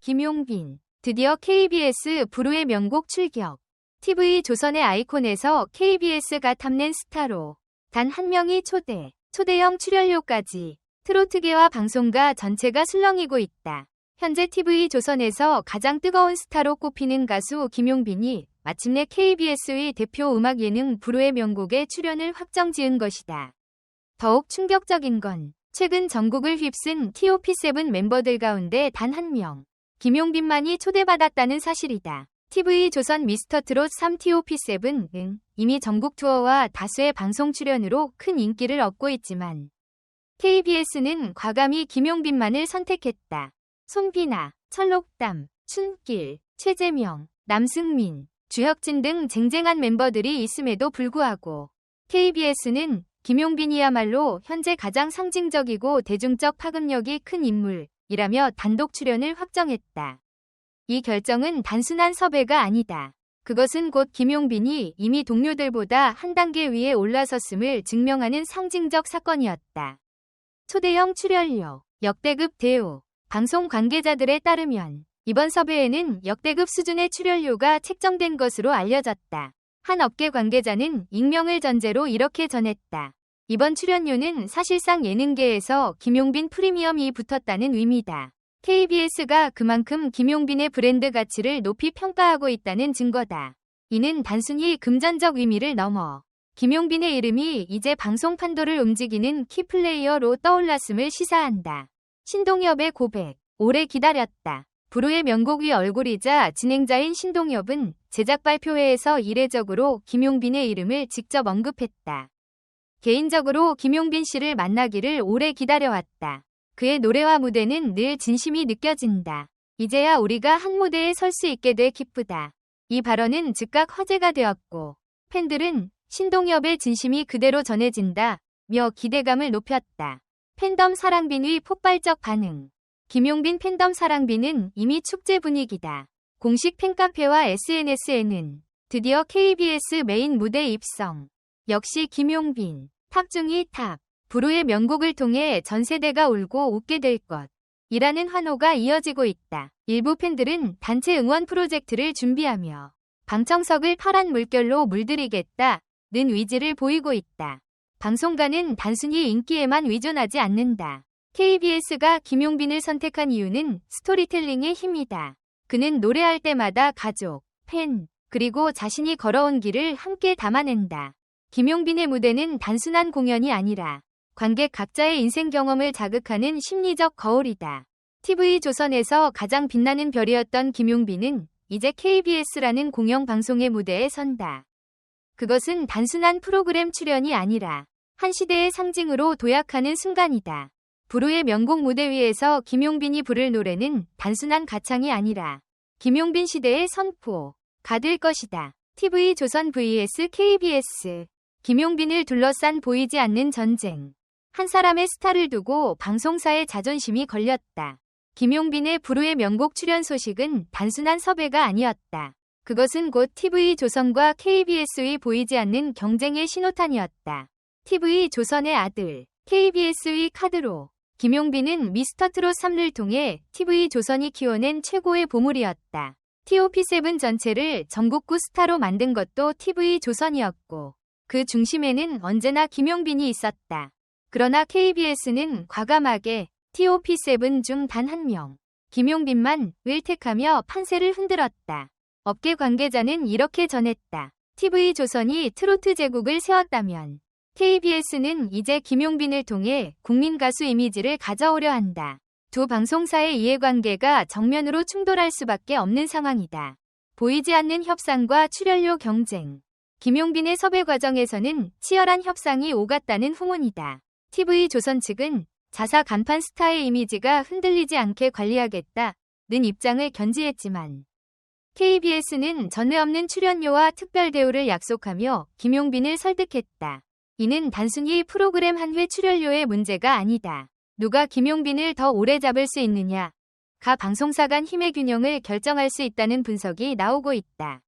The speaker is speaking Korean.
김용빈. 드디어 KBS 부르의 명곡 출격. TV 조선의 아이콘에서 KBS가 탐낸 스타로 단 한 명이 초대, 초대형 출연료까지 트로트계와 방송가 전체가 술렁이고 있다. 현재 TV 조선에서 가장 뜨거운 스타로 꼽히는 가수 김용빈이 마침내 KBS의 대표 음악 예능 부르의 명곡에 출연을 확정 지은 것이다. 더욱 충격적인 건 최근 전국을 휩쓴 TOP7 멤버들 가운데 단 한 명, 김용빈만이 초대받았다는 사실이다. TV 조선 미스터 트롯 3 TOP7은 이미 전국 투어와 다수의 방송 출연으로 큰 인기를 얻고 있지만 KBS는 과감히 김용빈만을 선택했다. 손비나, 철록담, 춘길, 최재명, 남승민, 주혁진 등 쟁쟁한 멤버들이 있음에도 불구하고 KBS는 김용빈이야말로 현재 가장 상징적이고 대중적 파급력이 큰 인물이라며 단독 출연을 확정했다. 이 결정은 단순한 섭외가 아니다. 그것은 곧 김용빈이 이미 동료들보다 한 단계 위에 올라섰음을 증명하는 상징적 사건이었다. 초대형 출연료, 역대급 대우, 방송 관계자들에 따르면 이번 섭외에는 역대급 수준의 출연료가 책정된 것으로 알려졌다. 한 업계 관계자는 익명을 전제로 이렇게 전했다. 이번 출연료는 사실상 예능계에서 김용빈 프리미엄이 붙었다는 의미다. KBS가 그만큼 김용빈의 브랜드 가치를 높이 평가하고 있다는 증거다. 이는 단순히 금전적 의미를 넘어 김용빈의 이름이 이제 방송 판도를 움직이는 키플레이어로 떠올랐음을 시사한다. 신동엽의 고백, 오래 기다렸다. 부르의 명곡 위 얼굴이자 진행자인 신동엽은 제작 발표회에서 이례적으로 김용빈의 이름을 직접 언급했다. 개인적으로 김용빈 씨를 만나기를 오래 기다려왔다. 그의 노래와 무대는 늘 진심이 느껴진다. 이제야 우리가 한 무대에 설 수 있게 돼 기쁘다. 이 발언은 즉각 화제가 되었고 팬들은 신동엽의 진심이 그대로 전해진다. 며 기대감을 높였다. 팬덤 사랑빈의 폭발적 반응. 김용빈 팬덤 사랑빈은 이미 축제 분위기다. 공식 팬카페와 SNS에는 드디어 KBS 메인 무대 입성. 역시 김용빈. 탑 중이 탑. 부르의 명곡을 통해 전 세대가 울고 웃게 될 것. 이라는 환호가 이어지고 있다. 일부 팬들은 단체 응원 프로젝트를 준비하며 방청석을 파란 물결로 물들이겠다. 는 의지를 보이고 있다. 방송가는 단순히 인기에만 의존하지 않는다. KBS가 김용빈을 선택한 이유는 스토리텔링의 힘이다. 그는 노래할 때마다 가족, 팬, 그리고 자신이 걸어온 길을 함께 담아낸다. 김용빈의 무대는 단순한 공연이 아니라 관객 각자의 인생 경험을 자극하는 심리적 거울이다. TV 조선에서 가장 빛나는 별이었던 김용빈은 이제 KBS라는 공영방송의 무대에 선다. 그것은 단순한 프로그램 출연이 아니라 한 시대의 상징으로 도약하는 순간이다. 부르의 명곡 무대 위에서 김용빈이 부를 노래는 단순한 가창이 아니라 김용빈 시대의 선포 가 될 것이다. TV 조선 vs KBS 김용빈을 둘러싼 보이지 않는 전쟁. 한 사람의 스타를 두고 방송사의 자존심이 걸렸다. 김용빈의 부르의 명곡 출연 소식은 단순한 섭외가 아니었다. 그것은 곧 TV 조선과 KBS의 보이지 않는 경쟁의 신호탄이었다. TV 조선의 아들, KBS의 카드로 김용빈은 미스터트롯 3를 통해 TV 조선이 키워낸 최고의 보물이었다. TOP7 전체를 전국구 스타로 만든 것도 TV 조선이었고 그 중심에는 언제나 김용빈이 있었다. 그러나 KBS는 과감하게 TOP7 중 단 한 명, 김용빈만 일택하며 판세를 흔들었다. 업계 관계자는 이렇게 전했다. TV 조선이 트로트 제국을 세웠다면 KBS는 이제 김용빈을 통해 국민 가수 이미지를 가져오려 한다. 두 방송사의 이해관계가 정면으로 충돌할 수밖에 없는 상황이다. 보이지 않는 협상과 출연료 경쟁. 김용빈의 섭외 과정에서는 치열한 협상이 오갔다는 후문이다. TV 조선 측은 자사 간판 스타의 이미지가 흔들리지 않게 관리하겠다 는 입장을 견지했지만 KBS는 전례 없는 출연료와 특별 대우를 약속하며 김용빈을 설득했다. 이는 단순히 프로그램 한 회 출연료의 문제가 아니다. 누가 김용빈을 더 오래 잡을 수 있느냐. 가 방송사 간 힘의 균형을 결정할 수 있다는 분석이 나오고 있다.